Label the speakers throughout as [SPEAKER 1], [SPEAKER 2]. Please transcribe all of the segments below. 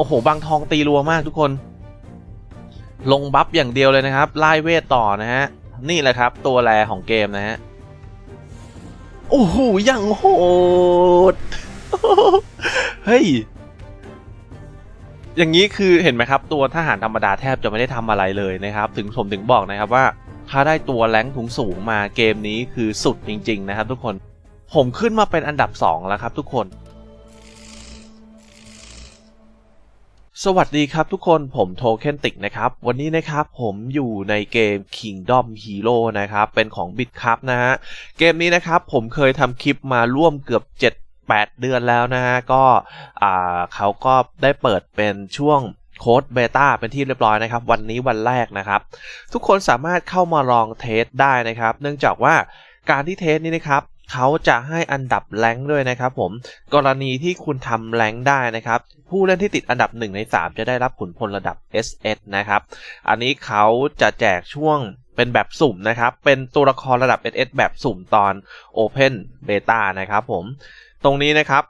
[SPEAKER 1] โอ้โห บางทองตีรัวมากทุกคน ลงบัฟอย่างเดียวเลยนะครับ ไล่เวทต่อนะฮะ นี่แหละครับ ตัวแรของเกมนะฮะ โอ้โหยังโหด เฮ้ย อย่างนี้คือเห็นไหมครับ ตัวทหารธรรมดาแทบจะไม่ได้ทำอะไรเลยนะครับ ถึงผมถึงบอกนะครับว่า ถ้าได้ตัวแรงถุงสูงมาเกมนี้คือสุดจริง ๆ นะครับ ทุกคน ผมขึ้นมาเป็นอันดับ 2 แล้วครับ ทุกคน สวัสดีครับทุกคนผมโทเคนติกนะครับ วันนี้นะครับผมอยู่ในเกม Kingdom Hero นะครับ เป็นของ b i t c u p นะฮะ เกมนี้นะครับผมเคยทำคลิปมาร่วมเกือบ 7 8 เดือนแล้วนะฮะ ก็เขาก็ได้เปิดเป็นช่วงโค้ดเบต้าเป็นที่เรียบร้อยนะครับ วันนี้วันแรกนะครับ ทุกคนสามารถเข้ามาลองเทสได้นะครับ เนื่องจากว่าการที่เทสนี้นะครับ เขาจะให้อันดับแรงด้วยนะครับผมกรณีที่คุณทำแรงได้นะครับ ผู้เล่นที่ติดอันดับ 1 ใน 3 จะได้รับขุนพลระดับ SS นะครับ อันนี้เขาจะแจกช่วงเป็นแบบสุ่มนะครับ เป็นตัวละครระดับ SS แบบสุ่มตอน Open Beta นะครับผมตรงนี้นะครับ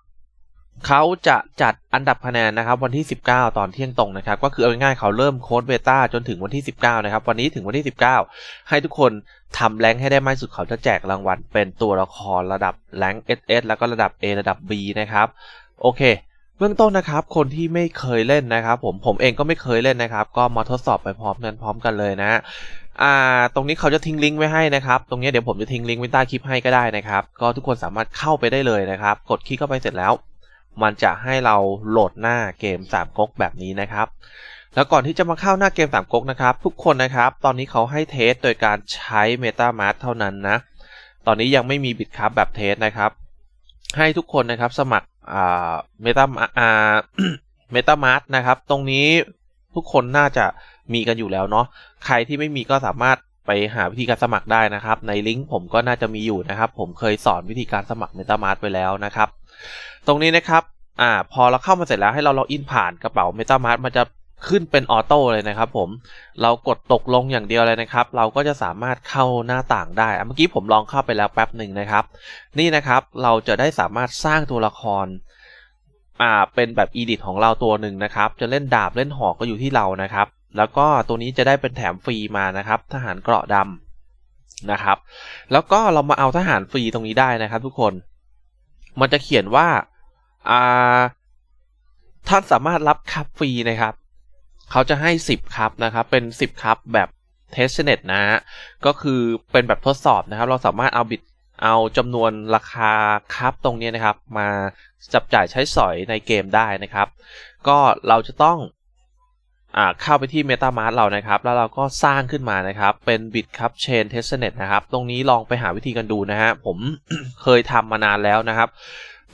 [SPEAKER 1] เขาจะจัดอันดับคะแนนนะครับวันที่ 19 ตอนเที่ยงตรงนะครับ ก็คือเอาง่ายๆเขาเริ่มโค้ดเบต้าจนถึงวันที่ 19 นะครับ วันนี้ถึงวันที่ 19 ให้ทุกคนทำแรงให้ได้มากสุดเขาจะแจกรางวัลเป็นตัวละครระดับแรงค์ SS แล้วก็ระดับ A ระดับ B นะครับ โอเค เบื้องต้นนะครับ คนที่ไม่เคยเล่นนะครับ ผมผมเองก็ไม่เคยเล่นนะครับ ก็มาทดสอบไปพร้อมกันพร้อมกันเลยนะฮะอ่าตรงนี้เขาจะทิ้งลิงก์ไว้ให้นะครับ ตรงนี้เดี๋ยวผมจะทิ้งลิงก์ไว้ใต้คลิปให้ก็ได้นะครับ ก็ทุกคนสามารถเข้าไปได้เลยนะครับ กดคลิกเข้าไปเสร็จแล้ว มันจะให้เราโหลดหน้าเกม3ก๊กแบบนี้นะครับ แล้วก่อนที่จะมาเข้าหน้าเกม3ก๊กนะครับ ทุกคนนะครับ ตอนนี้เขาให้เทสโดยการใช้ MetaMask เท่านั้นนะ ตอนนี้ยังไม่มีบิตครับแบบเทสนะครับ ให้ทุกคนนะครับสมัครอ่า Meta อ่า MetaMask นะครับ ตรงนี้ทุกคนน่าจะมีกันอยู่แล้วเนาะ ใครที่ไม่มีก็สามารถ ไปหาวิธีการสมัครได้นะครับ ในลิงก์ผมก็น่าจะมีอยู่นะครับ ผมเคยสอนวิธีการสมัคร MetaMask ไปแล้วนะครับ ตรงนี้นะครับอ่าพอเราเข้ามาเสร็จแล้วให้เราล็อกอินผ่านกระเป๋า MetaMask มันจะขึ้นเป็นออโต้เลยนะครับผมเรากดตกลงอย่างเดียวเลยนะครับ เราก็จะสามารถเข้าหน้าต่างได้ เมื่อกี้ผมลองเข้าไปแล้วแป๊บหนึ่งนะครับ นี่นะครับเราจะได้สามารถสร้างตัวละครอ่าเป็นแบบอีดิทของเราตัวหนึ่งนะครับ จะเล่นดาบเล่นหอกก็อยู่ที่เรานะครับ แล้วก็ตัวนี้จะได้เป็นแถมฟรีมานะครับ ทหารเกราะดำนะครับ แล้วก็เรามาเอาทหารฟรีตรงนี้ได้นะครับทุกคน มันจะเขียนว่าอ่าท่านสามารถรับคัพฟรีนะครับ เขาจะให้ 10คัพนะครับ เป็น 10คัพแบบเทสเน็ตนะฮะ ก็คือเป็นแบบทดสอบนะครับ เราสามารถเอาบิตเอาจำนวนราคาคัพตรงนี้นะครับ มาจับจ่ายใช้สอยในเกมได้นะครับ ก็เราจะต้อง เข้าไปที่ MetaMask เรานะครับ แล้วเราก็สร้างขึ้นมานะครับ เป็น Bit Cup Chain Testnet นะครับ ตรงนี้ลองไปหาวิธีกันดูนะฮะ ผมเคยทำมานานแล้วนะครับ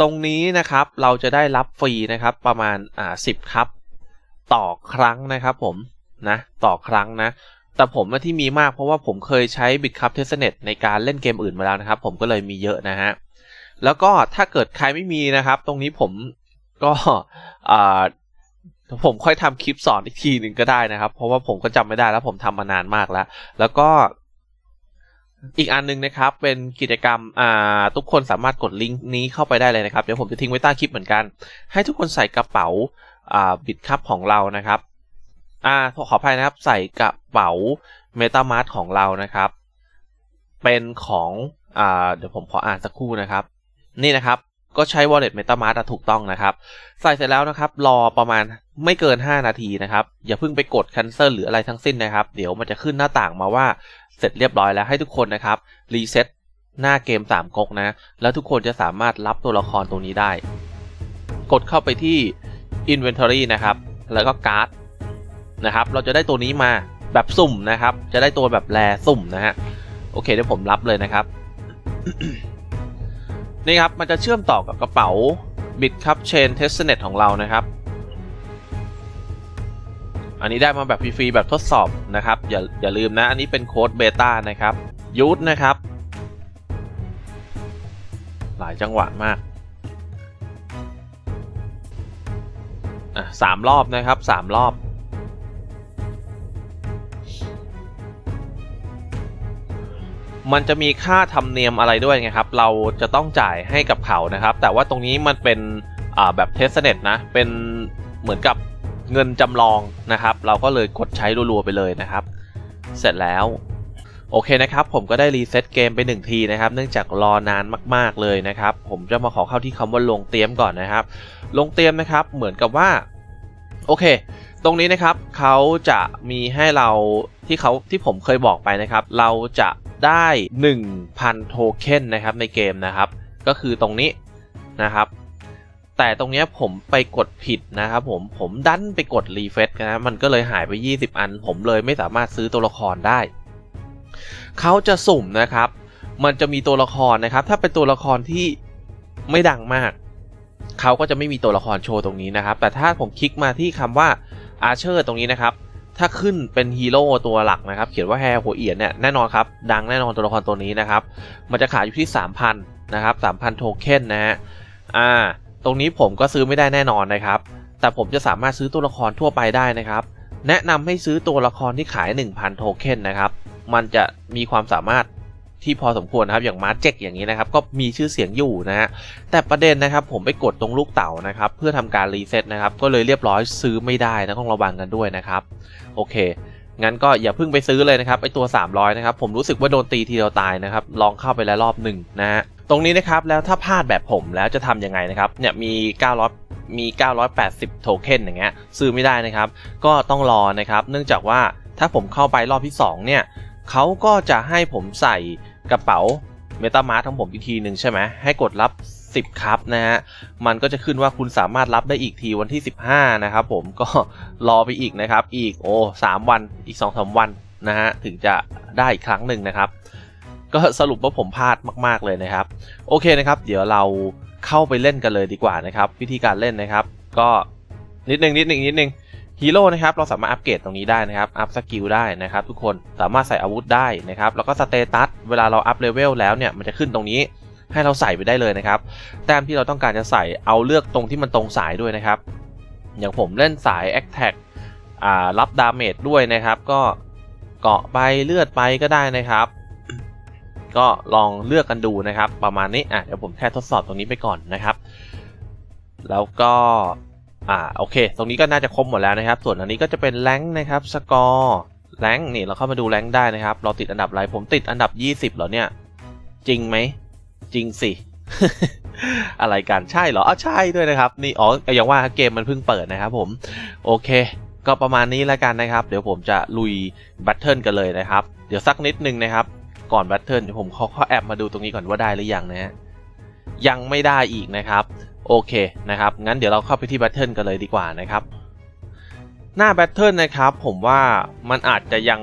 [SPEAKER 1] ตรงนี้นะครับเราจะได้รับฟรีนะครับประมาณอ่าสิบครับต่อครั้งนะครับผมนะต่อครั้งนะ แต่ผมที่มีมากเพราะว่าผมเคยใช้ Bitcup Testnet ในการเล่นเกมอื่นมาแล้วนะครับ ผมก็เลยมีเยอะนะฮะแล้วก็ถ้าเกิดใครไม่มีนะครับ ตรงนี้ผมก็อ่า ผมค่อยทำคลิปสอนอีกทีหนึ่งก็ได้นะครับ เพราะว่าผมก็จำไม่ได้แล้วผมทำมานานมากแล้ว แล้วก็อีกอันหนึงนะครับ เป็นกิจกรรมอ่าทุกคนสามารถกดลิงก์นี้เข้าไปได้เลยนะครับ เดี๋ยวผมจะทิ้งไว้ใต้คลิปเหมือนกัน ให้ทุกคนใส่กระเป๋าอ่าบิตคัพของเรานะครับอ่าขออภัยนะครับ ใส่กระเป๋า MetaMask ของเรานะครับ เป็นของอ่าเดี๋ยวผมขออ่านสักครู่นะครับ นี่นะครับ ก็ใช้ Wallet MetaMask ถูกต้องนะครับ ใส่เสร็จแล้วนะครับ รอประมาณ ไม่เกิน 5 นาทีนะครับ อย่าเพิ่งไปกด cancel หรืออะไรทั้งสิ้นนะครับ เดี๋ยวมันจะขึ้นหน้าต่างมาว่าเสร็จเรียบร้อยแล้วให้ทุกคนนะครับรีเซ็ตหน้าเกม3ก๊กนะ แล้วทุกคนจะสามารถรับตัวละครตรงนี้ได้ กดเข้าไปที่ Inventory นะครับ แล้วก็การ์ดนะครับ เราจะได้ตัวนี้มาแบบสุ่มนะครับ จะได้ตัวแบบแรสุ่มนะฮะโอเคเดี๋ยวผมรับเลยนะครับ นี่ครับมันจะเชื่อมต่อกับกระเป๋า Bitcup Chain Testnet ของเรานะครับ อันนี้ได้มาแบบฟรีๆแบบทดสอบนะครับอย่าอย่าลืมนะ อันนี้เป็นโค้ดเบต้านะครับยูทนะครับ หลายจังหวะมากสามรอบนะครับสามรอบ มันจะมีค่าธรรมเนียมอะไรด้วยไงครับ เราจะต้องจ่ายให้กับเขานะครับ แต่ว่าตรงนี้มันเป็นแบบเทสเน็ตนะ เป็นเหมือนกับ เงินจำลองนะครับ เราก็เลยกดใช้รัวๆไปเลยนะครับ เสร็จแล้วโอเคนะครับ ผมก็ได้รีเซ็ตเกมไปหนึ่งทีนะครับ เนื่องจากรอนานมาก ๆเลยนะครับ ผมจะมาขอเข้าที่คำว่าลงเตรียมก่อนนะครับ ลงเตรียมนะครับเหมือนกับว่าโอเค ตรงนี้นะครับเขาจะมีให้เราที่เขาที่ผมเคยบอกไปนะครับ เราจะได้ 1,000 โทเค็นนะครับในเกมนะครับ ก็คือตรงนี้นะครับ แต่ตรงนี้ผมไปกดผิดนะครับผมผมดันไปกดรีเฟซนะมันก็เลยหายไป 20 อัน ผมเลยไม่สามารถซื้อตัวละครได้ เขาจะสุ่มนะครับ มันจะมีตัวละครนะครับ ถ้าเป็นตัวละครที่ไม่ดังมาก เขาก็จะไม่มีตัวละครโชว์ตรงนี้นะครับ แต่ถ้าผมคลิกมาที่คำว่าอาเชอร์ตรงนี้นะครับ ถ้าขึ้นเป็นฮีโร่ตัวหลักนะครับ เขียนว่าแฮร์หัวเอียนเนี่ยแน่นอนครับดังแน่นอนตัวละครตัวนี้นะครับ มันจะขายอยู่ที่ 3,000นะครับ3,000โทเค็นนะฮะอ่า ตรงนี้ผมก็ซื้อไม่ได้แน่นอนนะครับ แต่ผมจะสามารถซื้อตัวละครทั่วไปได้นะครับ แนะนำให้ซื้อตัวละครที่ขาย 1,000 โทเค็นนะครับ มันจะมีความสามารถที่พอสมควรนะครับอย่างมาร์เจ็กอย่างนี้นะครับก็มีชื่อเสียงอยู่นะฮะแต่ประเด็นนะครับผมไปกดตรงลูกเต่านะครับเพื่อทำการรีเซ็ตนะครับก็เลยเรียบร้อยซื้อไม่ได้นะต้องระวังกันด้วยนะครับโอเค งั้นก็อย่าเพิ่งไปซื้อเลยนะครับไอตัว 300นะครับผมรู้สึกว่าโดนตีทีเดียวตายนะครับลองเข้าไปแล้วรอบหนึ่งนะฮะ ตรงนี้นะครับแล้วถ้าพลาดแบบผมแล้วจะทำยังไงนะครับเนี่ยมี 900 มี 980 โทเค็นอย่างเงี้ยซื้อไม่ได้นะครับ ก็ต้องรอนะครับ เนื่องจากว่าถ้าผมเข้าไปรอบที่ 2 เนี่ยเขาก็จะให้ผมใส่กระเป๋าเมตามาร์ของผมอีกทีหนึ่งใช่ไหมให้กดรับ 10 ครับนะฮะ มันก็จะขึ้นว่าคุณสามารถรับได้อีกทีวันที่ 15 นะครับผมก็รอไปอีกนะครับ อีกโอ้สามวันอีก2อสวันนะฮะ ถึงจะได้อีกครั้งหนึ่งนะครับ ก็สรุปว่าผมพลาดมากๆเลยนะครับ โอเคนะครับ เดี๋ยวเราเข้าไปเล่นกันเลยดีกว่านะครับ วิธีการเล่นนะครับ ก็นิดนึงนิดนึงนิดนึงฮีโร่นะครับเราสามารถอัปเกรดตรงนี้ได้นะครับ อัพสกิลได้นะครับ ทุกคนสามารถใส่อาวุธได้นะครับ แล้วก็สเตตัสเวลาเราอัพเลเวลแล้วเนี่ยมันจะขึ้นตรงนี้ให้เราใส่ไปได้เลยนะครับ แต้มที่เราต้องการจะใส่เอาเลือกตรงที่มันตรงสายด้วยนะครับ อย่างผมเล่นสาย a อ t a c อ่ารับดาเมจด้วยนะครับ ก็เกาะไปเลือดไปก็ได้นะครับ ก็ลองเลือกกันดูนะครับ ประมาณนี้อะเดี๋ยวผมแค่ทดสอบตรงนี้ไปก่อนนะครับ แล้วก็อ่าโอเค ตรงนี้ก็น่าจะครบหมดแล้วนะครับ ส่วนอันนี้ก็จะเป็นแรงนะครับสกอร์แรงนี่เราเข้ามาดูแรงได้นะครับ เราติดอันดับอะไรผมติดอันดับ 20เหรอเนี่ย จริงไหม จริงสิ อะไรกันใช่เหรออ้าใช่ด้วยนะครับ นี่อ๋ออย่างว่าเกมมันเพิ่งเปิดนะครับผม โอเค ก็ประมาณนี้แล้วกันนะครับ เดี๋ยวผมจะลุยบัตเทิลกันเลยนะครับ เดี๋ยวสักนิดนึงนะครับ ก่อนแบัตเทิลเดี๋ยวผมขอขอแอบมาดูตรงนี้ก่อนว่าได้หรือยังนะฮะยังไม่ได้อีกนะครับ โอเคนะครับ งั้นเดี๋ยวเราเข้าไปที่แบัตเทิลกันเลยดีกว่านะครับ หน้าแบทเทิลนะครับ ผมว่ามันอาจจะยัง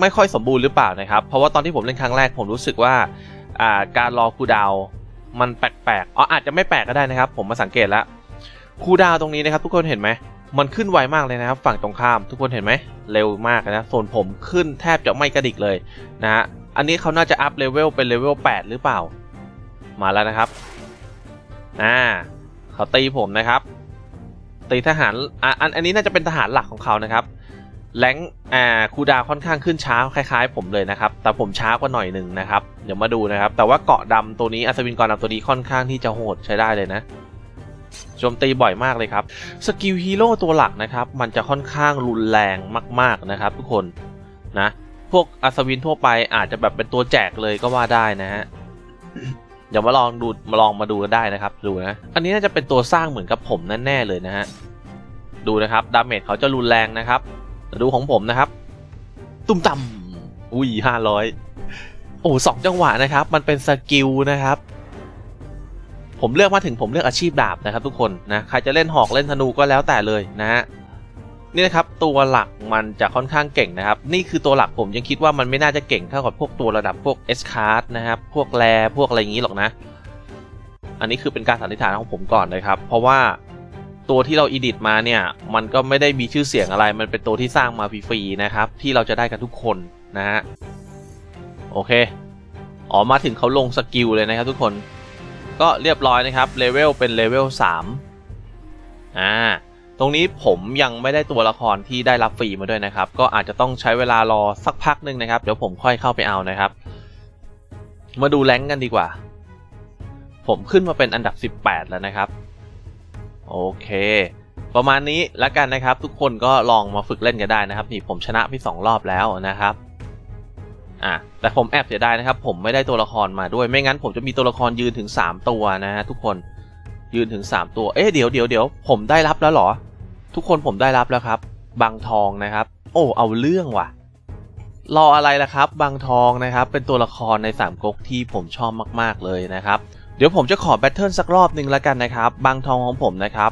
[SPEAKER 1] ไม่ค่อยสมบูรณ์หรือเปล่านะครับ เพราะว่าตอนที่ผมเล่นครั้งแรกผมรู้สึกว่าการรอคูดาวมันแปลกๆอ๋ออาจจะไม่แปลกก็ได้นะครับ ผมมาสังเกตแล้วคูดาวตรงนี้นะครับ ทุกคนเห็นไหม มันขึ้นไวมากเลยนะครับ ฝั่งตรงข้ามทุกคนเห็นไหมเร็วมากนะส่วนผมขึ้นแทบจะไม่กระดิกเลยนะฮะอันนี้เขาน่าจะอัพเลเวลเป็นเลเวล8หรือเปล่า มาแล้วนะครับอ่าเขาตีผมนะครับ ตีทหารอะอันอันนี้น่าจะเป็นทหารหลักของเขานะครับแรงอ่าคูดาค่อนข้างขึ้นช้าคล้ายๆ ผมเลยนะครับ แต่ผมช้ากว่าหน่อยหนึ่งนะครับ เดี๋ยวมาดูนะครับ แต่ว่าเกาะดำตัวนี้อัศวินกาะดำตัวนี้ค่อนข้างที่จะโหดใช้ได้เลยนะ โจมตีบ่อยมากเลยครับ สกิลฮีโร่ตัวหลักนะครับ มันจะค่อนข้างรุนแรงมาก ๆนะครับ ทุกคนนะ พวกอัศวินทั่วไปอาจจะแบบเป็นตัวแจกเลยก็ว่าได้นะฮะเดี๋ยวมาลองดูมาลองมาดูกันได้นะครับ ดูนะ อันนี้น่าจะเป็นตัวสร้างเหมือนกับผมแน่ๆเลยนะฮะ ดูนะครับดาเมจเขาจะรุนแรงนะครับ ดูของผมนะครับ ตุ้มต่ำอุ้ยห้าร้อยโอ้สองจังหวะนะครับ มันเป็นสกิลนะครับ ผมเลือกมาถึงผมเลือกอาชีพดาบนะครับ ทุกคนนะใครจะเล่นหอกเล่นธนูก็แล้วแต่เลยนะฮะนี่นะครับตัวหลักมันจะค่อนข้างเก่งนะครับ นี่คือตัวหลักผมยังคิดว่ามันไม่น่าจะเก่งเท่ากับพวกตัวระดับพวก S card นะครับพวกแรพวกอะไรอย่างนี้หรอกนะ อันนี้คือเป็นการสันนิษฐานของผมก่อนนะครับ เพราะว่าตัวที่เราอีดิทมาเนี่ย มันก็ไม่ได้มีชื่อเสียงอะไร มันเป็นตัวที่สร้างมาฟรีๆนะครับ ที่เราจะได้กันทุกคนนะฮะโอเค อ๋อมาถึงเขาลงสกิลเลยนะครับทุกคน ก็เรียบร้อยนะครับเลเวลเป็นเลเวล3อ่าตรงนี้ผมยังไม่ได้ตัวละครที่ได้รับฟรีมาด้วยนะครับ ก็อาจจะต้องใช้เวลารอสักพักหนึ่งนะครับ เดี๋ยวผมค่อยเข้าไปเอานะครับ มาดูแรงกันดีกว่า ผมขึ้นมาเป็นอันดับ 18 แล้วนะครับ โอเค ประมาณนี้แล้วกันนะครับ ทุกคนก็ลองมาฝึกเล่นกันได้นะครับ นี่ผมชนะพี่สองรอบแล้วนะครับ อะแต่ผมแอบเสียดายนะครับ ผมไม่ได้ตัวละครมาด้วย ไม่งั้นผมจะมีตัวละครยืนถึง 3 ตัวนะฮะทุกคนยืนถึง 3 ตัว เอ๊ะเดี๋ยวเดี๋ยวเดี๋ยวผมได้รับแล้วเหรอ ทุกคนผมได้รับแล้วครับ บางทองนะครับ โอ้เอาเรื่องว่ะ รออะไรล่ะครับ บางทองนะครับ เป็นตัวละครในสามก๊กที่ผมชอบมากๆเลยนะครับ เดี๋ยวผมจะขอแบทเทิลสักรอบหนึ่งแล้วกันนะครับ บางทองของผมนะครับ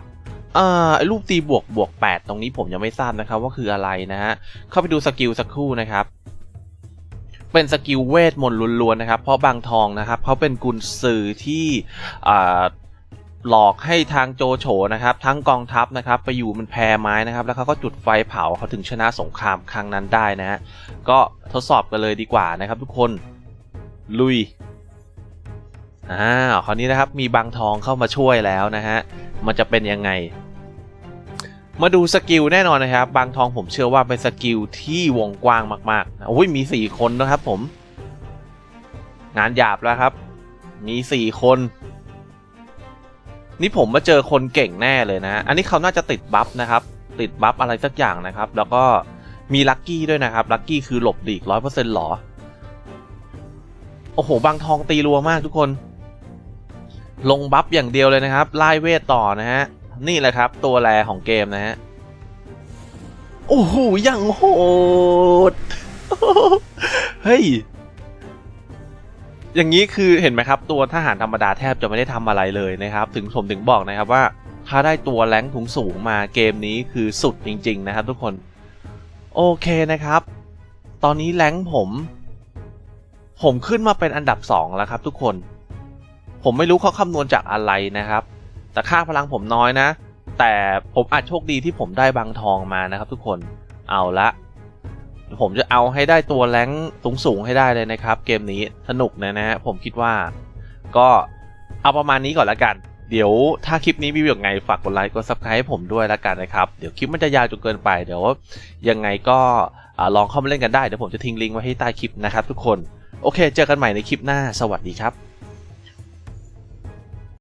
[SPEAKER 1] อ่าไอ้รูปตีบวกบวก 8 ตรงนี้ผมยังไม่ทราบนะครับว่าคืออะไรนะฮะเข้าไปดูสกิลสักครู่นะครับ เป็นสกิลเวทมนต์ล้วนๆนะครับ เพราะบางทองนะครับเขาเป็นกุญซือที่หลอกให้ทางโจโฉนะครับ ทั้งกองทัพนะครับ ไปอยู่มันแพรไม้นะครับ แล้วเขาก็จุดไฟเผาเขาถึงชนะสงครามครั้งนั้นได้นะฮะก็ทดสอบกันเลยดีกว่านะครับ ทุกคนลุยอ่าคราวนี้นะครับมีบางทองเข้ามาช่วยแล้วนะฮะมันจะเป็นยังไง มาดูสกิลแน่นอนนะครับ บางทองผมเชื่อว่าเป็นสกิลที่วงกว้างมากๆโอ้ยมี 4 คนนะครับผม งานหยาบแล้วครับ มี 4 คน นี่ผมมาเจอคนเก่งแน่เลยนะ อันนี้เขาน่าจะติดบัฟนะครับ ติดบัฟอะไรสักอย่างนะครับ แล้วก็มีลัคกี้ด้วยนะครับ ลัคกี้คือหลบดีกร้อยเปอร์เซ็นต์หรอ โอ้โห บางทองตีรัวมากทุกคน ลงบัฟอย่างเดียวเลยนะครับ ไล่เวทต่อนะฮะ นี่แหละครับ ตัวแรของเกมนะฮะ โอ้โหยังโหด เฮ้ย อย่างนี้คือเห็นไหมครับ ตัวทหารธรรมดาแทบจะไม่ได้ทำอะไรเลยนะครับ ถึงผมถึงบอกนะครับว่า ถ้าได้ตัวแรงถุงสูงมาเกมนี้คือสุดจริง ๆ นะครับ ทุกคน โอเคนะครับ ตอนนี้แรงผม ผมขึ้นมาเป็นอันดับ 2 แล้วครับ ทุกคน ผมไม่รู้เขาคำนวณจากอะไรนะครับ แต่ค่าพลังผมน้อยนะ แต่ผมอาจโชคดีที่ผมได้บางทองมานะครับ ทุกคนเอาละ ผมจะเอาให้ได้ตัวแรงสูงสูงให้ได้เลยนะครับ เกมนี้สนุกนะนะฮะผมคิดว่า ก็เอาประมาณนี้ก่อนละกัน เดี๋ยวถ้าคลิปนี้มีอย่างไงฝากกดไลค์กด subscribe ให้ผมด้วยละกันนะครับ เดี๋ยวคลิปมันจะยาวจนเกินไปเดี๋ยวยังไงก็ลองเข้ามาเล่นกันได้เดี๋ยวผมจะทิ้งลิงก์ไว้ให้ใต้คลิปนะครับทุกคนโอเค เจอกันใหม่ในคลิปหน้า สวัสดีครับ